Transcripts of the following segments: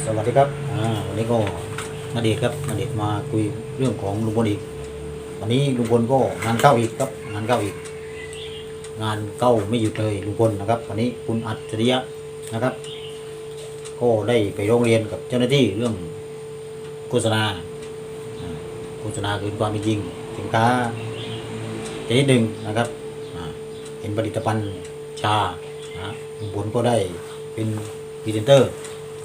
สวัสดีครับอ่าวันนี้ก็นาเดชครับนาเดชมาคุยเรื่องของลุงพลอีกวันนี้ลุงพลก็งานเข้าอีกครับงานเข้าอีก งานเข้าไม่หยุดเลยลุงพลนะครับวันนี้คุณอัจฉริยะนะครับ ก็ได้ไปโรงเรียนกับเจ้าหน้าที่เรื่องโฆษณาโฆษณาเกินความเป็นจริงสินค้าชนิดหนึ่งนะครับเป็นผลิตภัณฑ์ชานะลุงพลก็ได้เป็นพรีเซนเตอร์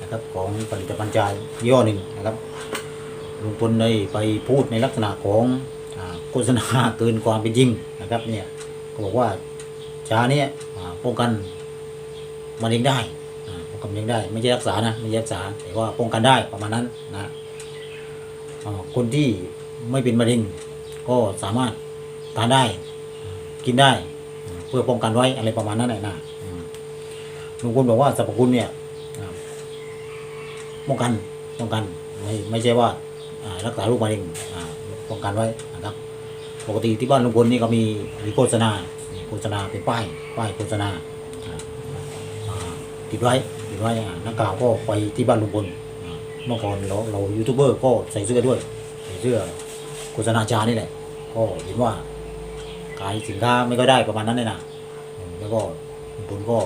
นะครับของผลิตภัณฑ์จายี่อหนึ่งนะครับลุงพลได้ไปพูดในลักษณะของโฆษณาเกินความเป็นจริงนะครับเนี่ยก็บอกว่าชาเนี่ยป้องกันมะเร็งได้ป้องกันมะเร็งได้ไม่ใช่รักษานะไม่ใช่รักษาแต่ว่าป้องกันได้ประมาณนั้นนะคนที่ไม่เป็นมะเร็งก็สามารถทานได้กินได้ เพื่อป้องกันไว้อะไรประมาณนั้นแหละนะลุงพลบอกว่าสรรพคุณเนี่ย ป้องกันป้องกันไม่ไม่ใช่ว่ารักษาโรคมะเร็งป้องกันไว้นะครับ ปกติที่บ้านลุงพลนี่ก็มีมีโฆษณาโฆษณาเป็นป้ายป้ายโฆษณาติดไว้ติดไว้นักข่าวก็ไปที่บ้านลุงพลเมื่อก่อนเราเรายูทูบเบอร์ก็ใส่เสื้อด้วยใส่เสื้อโฆษณาจานี่แหละ ก็เห็นว่าขายสินค้าไม่ก็ได้ประมาณนั้นเลยนะแล้วก็ลุงพลก็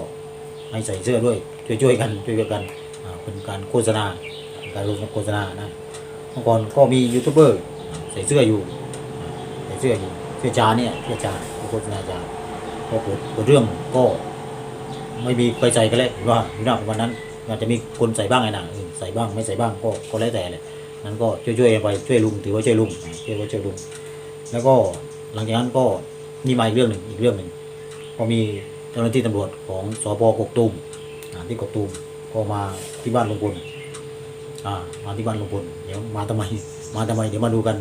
ให้ใส่เสื้อด้วยช่วยๆกันช่วยๆกัน เป็นการโฆษณา การลงโฆษณานะเมื่อก่อนก็มียูทูบเบอร์ใส่เสื้ออยู่ใส่เสื้ออยู่เสื้อจาเนี่ยเสื้อจาโฆษณาจาพอเกิดเกิดเรื่องก็ไม่มีใครใส่กันเลยว่านวันนั้นอาจจะมีคนใส่บ้างไงนะเออใส่บ้างไม่ใส่บ้างก็ก็แล้วแต่เลยนั้นก็ช่วยช่วยๆไปช่วยลุงถือว่าช่วยลุงช่วยว่าช่วยลุงแล้วก็หลังจากนั้นก็นี่มาอีกเรื่องหนึ่งอีกเรื่องหนึ่งก็มีเจ้าหน้าที่ตำรวจของสพกกตูมอ่าที่กกตูม ก็มาที่บ้านลุงพลอ่ามาที่บ้านลุงพลเดี๋ยวมาทำไมมาทำไมเดี๋ยวมาดูกัน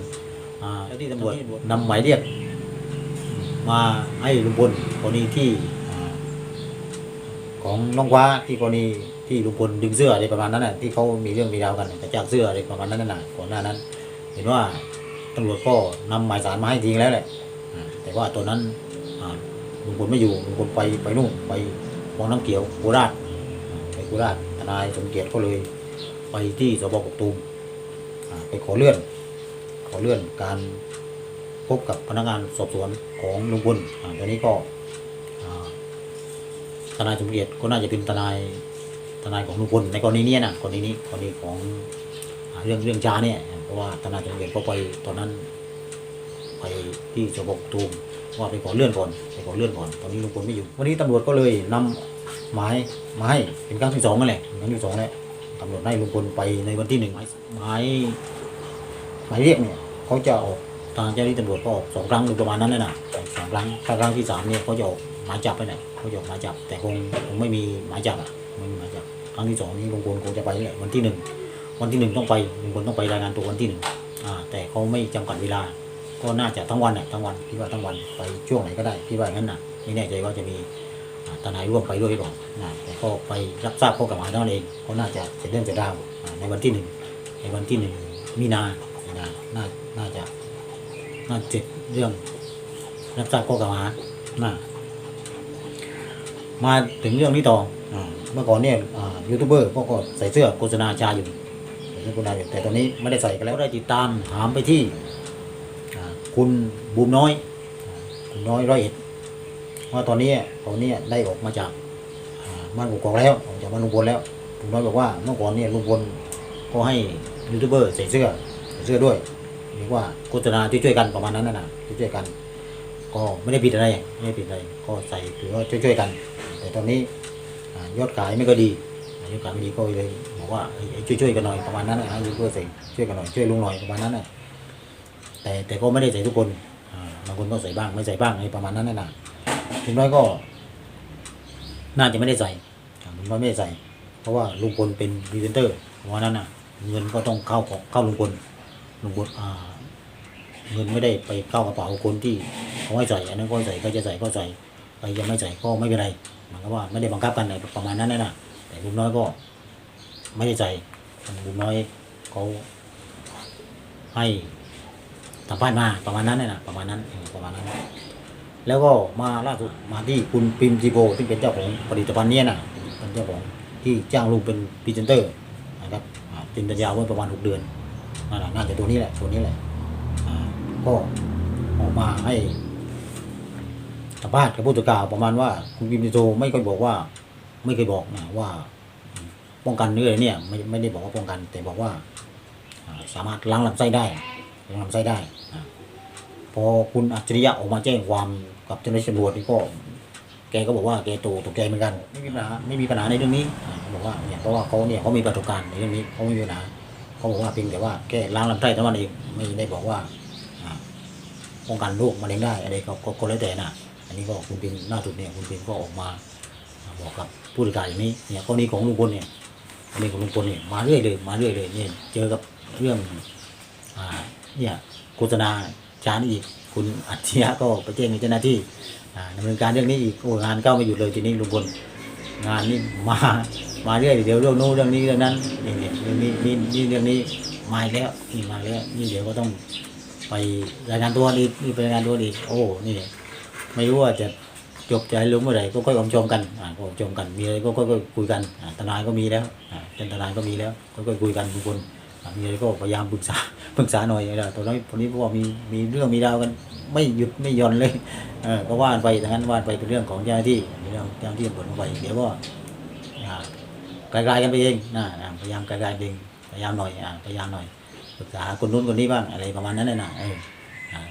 อ่าแล้วที่ตำรวจนำหมายเรียกมาให้ลุงพลกรณีที่อ่าของน้องว้าที่กรณีที่ลุงพลดึงเสื้ออะไรประมาณนั้นน่ะที่เขามีเรื่องมีราวกันกระจากเสื้ออะไรประมาณนั้นน่ะก่อนหน้านั้น เห็นว่าตำรวจก็นำหมายสารมาให้ทิ้งแล้วแหละอ่าแต่ว่าตัวนั้นอ่าลุงพลไม่อยู่ลุงพลไปไปนู่นไปวังน้ำเขียวโคราช ไปโคราชทนายสมเกียรติก็เลยไปที่สบกกตูมไปขอเลื่อน ขอเลื่อนการพบกับพนักงานสอบสวนของลุงพลอ่าตอนนี้ก็ทนายสมเกียรติก็น่าจะเป็นทนายทนายของลุงพลในกรณีนี้นะกรณีนี้กรณีของอเรื่องเรื่องจาเนี่ยเพราะว่าทนายสมเกียรติก็ไปตอนนั้นไปที่สบกกตูมว่าไปขอเลื่อนก่อนไปขอเลื่อนก่อนตอนนี้ลุงพลไม่อยู่วันนี้ตำรวจก็เลยนำ หมายมาให้เป็นครั้งที่สองนั่นแหละครั้งที่สองแล้วตำรวจให้ลุงพลไปในวันที่หนึ่งหมายหมายหมายเรียกเนี่ยเขาจะออกทางเจ้าหน้าที่ตำรวจก็ออกสองครั้งหรือประมาณนั้นเลยนะสองครั้งถ้าครั้งที่สามเนี่ยเขาจะออกหมายจับไปไหนเขาจะออกหมายจับ แต่คงคงไม่มีหมายจับอะไม่มีหมายจับครั้งที่สองนี้ลุงพลคงจะไปแหละวันที่หนึ่งวันที่หนึ่งต้องไปลุงพลต้องไปรายงานตัววันที่หนึ่งอ่า แต่เขาไม่จำกัดเวลา ก็น่าจะทั้งวันอะทั้งวันคิดว่าทั้งวันไปช่วงไหนก็ได้คิดว่างั้นน่ะไม่แน่ใจว่าจะมี ทนายร่วมไปด้วยหรือเปล่านะแต่ก็ไปรับทราบข้อกล่าวหาเท่านั้นเองเขาน่าจะเสร็จเรื่องเสร็จราวในวันที่หนึ่งในวันที่หนึ่งมีนามีนาน่าน่าจะน่าเสร็จเรื่องรับทราบข้อกล่าวหานะมาถึงเรื่องนี้ต่อเมื่อก่อนเนี่ยยูทูบเบอร์พวกก็ใส่เสื้อโฆษณาชาอยู่ใส่เสื้อโฆษณาอยู่แต่ตอนนี้ไม่ได้ใส่กันแล้วได้ติดตามถามไปที่คุณบูมน้อยคุณน้อยร้อยเอ็ด ว่าตอนนี้เขาเนี่ยได้ออกมาจากอ่าบ้านกกอกแล้วออกจากบ้านลุงพลแล้วลุงน้อยบอกว่าเมื่อก่อนเนี่ยลุงพลก็ให้ยูทูบเบอร์ใส่เสื้อใส่เสื้อด้วยเรียกว่าโฆษณาช่วยๆกันประมาณนั้นนะนะช่วยๆกัน ก็ไม่ได้ผิดอะไรไม่ได้ผิดอะไรก็ใส่ถือว่าช่วยๆกัน แต่ตอนนี้อยอดขายไม่ก็ดียอดขายไม่ดีก็เลยบอกว่าเอ้ยช่วยๆกันหน่อยประมาณนั้นนะยูทูบเบอร์ใส่ช่วยกันหน่อยช่วยลุงหน่อยประมาณนั้นนะแต่แต่ก็ไม่ได้ใส่ทุกคนบางคนก็ใส่บ้างไม่ใส่บ้างอะไรประมาณนั้นนะ นะถึงน้อยก็ น่าจะไม่ได้ใส่ลุงน้อยไม่ได้ใส่ เพราะว่าลุงพลเป็นพรีเซนเตอร์เพราะนั้นน่ะ เงินก็ต้องเข้าของเข้าลุงพลลุงพลอ่า เงินไม่ได้ไปเข้ากระเป๋าคนที่เขาให้ใส่อันนั้นก็ใส่ก็จะใส่ก็ใส่ใครยังไม่ใส่ก็ไม่เป็นไรหมันก็ว่าไม่ได้บังคับกันอะไรประมาณนั้นนะนะแต่ลุงน้อยก็ไม่ได้ใส่ลุงน้อยเขาให้สัมภาษณ์มาประมาณนั้นน่ะนะประมาณนั้นประมาณนั้น แล้วก็มาล่าสุดมาที่คุณปิมจีโบซึ่งเป็นเจ้าของผลิตภัณฑ์เนี้ยนะเป็นเจ้าของที่จ้างลุงเป็นพรีเซนเตอร์นะครับอ่าตินตัญญาไว้ประมาณหกเดือนนั่นแหละน่าจะตัวนี้แหละตัวนี้แหละก็ออกมาให้สัมภาษณ์กับผู้สื่อข่าวประมาณว่า คุณกิมจิโจไม่เคยบอกว่า ไม่เคยบอกนะว่า ป้องกันเนื้อเนี่ย ไม่ไม่ได้บอกว่าป้องกัน แต่บอกว่า สามารถล้างลำไส้ได้ล้างลำไส้ได้ พอคุณอัจฉริยะออกมาแจ้งความกับเจ้าหน้าที่ตำรวจนี่ก็แกก็บอกว่าแกโตตกใจเหมือนกัน ไม่มีปัญหาไม่มีปัญหาในเรื่องนี้อ่าเขาบอกว่าเนี่ยเพราะว่าเขาเนี่ยเขามีประสบการณ์ในเรื่องนี้เขาไม่มีปัญหาเขาบอกว่าเพียงแต่ว่าแค่ล้างลำไส้เท่านั้นเองไม่ได้บอกว่าอ่าป้องกันโรคมะเร็งได้อะไรก็ก็ก็แล้วแต่นะอันนี้ก็คุณปินล่าสุดเนี่ยคุณปินก็ออกมาบอกกับผู้จัดการอย่างนี้เนี่ยกรณีของลุงพลเนี่ยกรณีของลุงพลเนี่ยมาเรื่อยเลยมาเรื่อยเลยเนี่ยเจอกับเรื่องอ่าเนี่ยโฆษณา จานอีก คุณอัจฉริยะก็ไปแจ้งเจ้าหน้าที่ดำเนินการเรื่องนี้อีกโอ้งานก้าวไม่หยุดเลยทีนี้ลุงพลงานนี่มามาเรื่อยเดี๋ยวเรื่องโน้นเรื่องนี้เรื่องนั้นนี่นี่เรื่องนี้นี่นี่เรื่องนี้มาแล้วนี่มาแล้วนี่เดี๋ยวก็ต้องไปรายงานตัวอีกนี่ไปรายงานตัวอีกโอ้นี่ไม่รู้ว่าจะจบจะให้รู้เมื่อไหร่ก็ค่อยอมชมกันอ่าก็อมชมกันมีอะไรก็ค่อยๆคุยกันอ่าทนายก็มีแล้วอ่าเป็นทนายก็มีแล้วก็ค่อยๆคุยกันทุกคนอ่า มีอะไรก็พยายามปรึกษาปรึกษาหน่อยนะตอนนี้ตอนนี้พว่ามีมีเรื่องมีราวกันไม่หยุดไม่ย่อนเลยเออก็ว่านไปดังนั้นว่านไปเป็นเรื่องของเจ้าหน้าที่เรื่องเจ้าหน้าที่ตำรวจลงไปเดี๋ยวก็อ่าไกลๆกันไปเองนะพยายามไกลๆเองพยายามหน่อยอ่าพยายามหน่อยปรึกษาคนนู้นคนนี้บ้างอะไรประมาณนั้นเลยนะเออ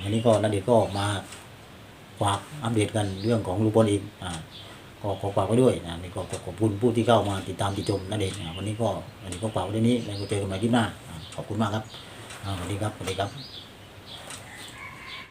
อันนี้ก็นัดเดชน์ก็มาฝากอัปเดตกันเรื่องของลุงพลอีกอ่า ก็ขอฝากไว้ด้วยนะนี่ก็ขอบคุณผู้ที่เข้ามาติดตามติดชมนัดเดชน์นะวันนี้ก็วันนี้ก็ฝากไว้ที่นี้แล้วก็เจอกันใหม่ที่หน้า ขอบคุณมากครับสวัสดีครับสวัสดีครับ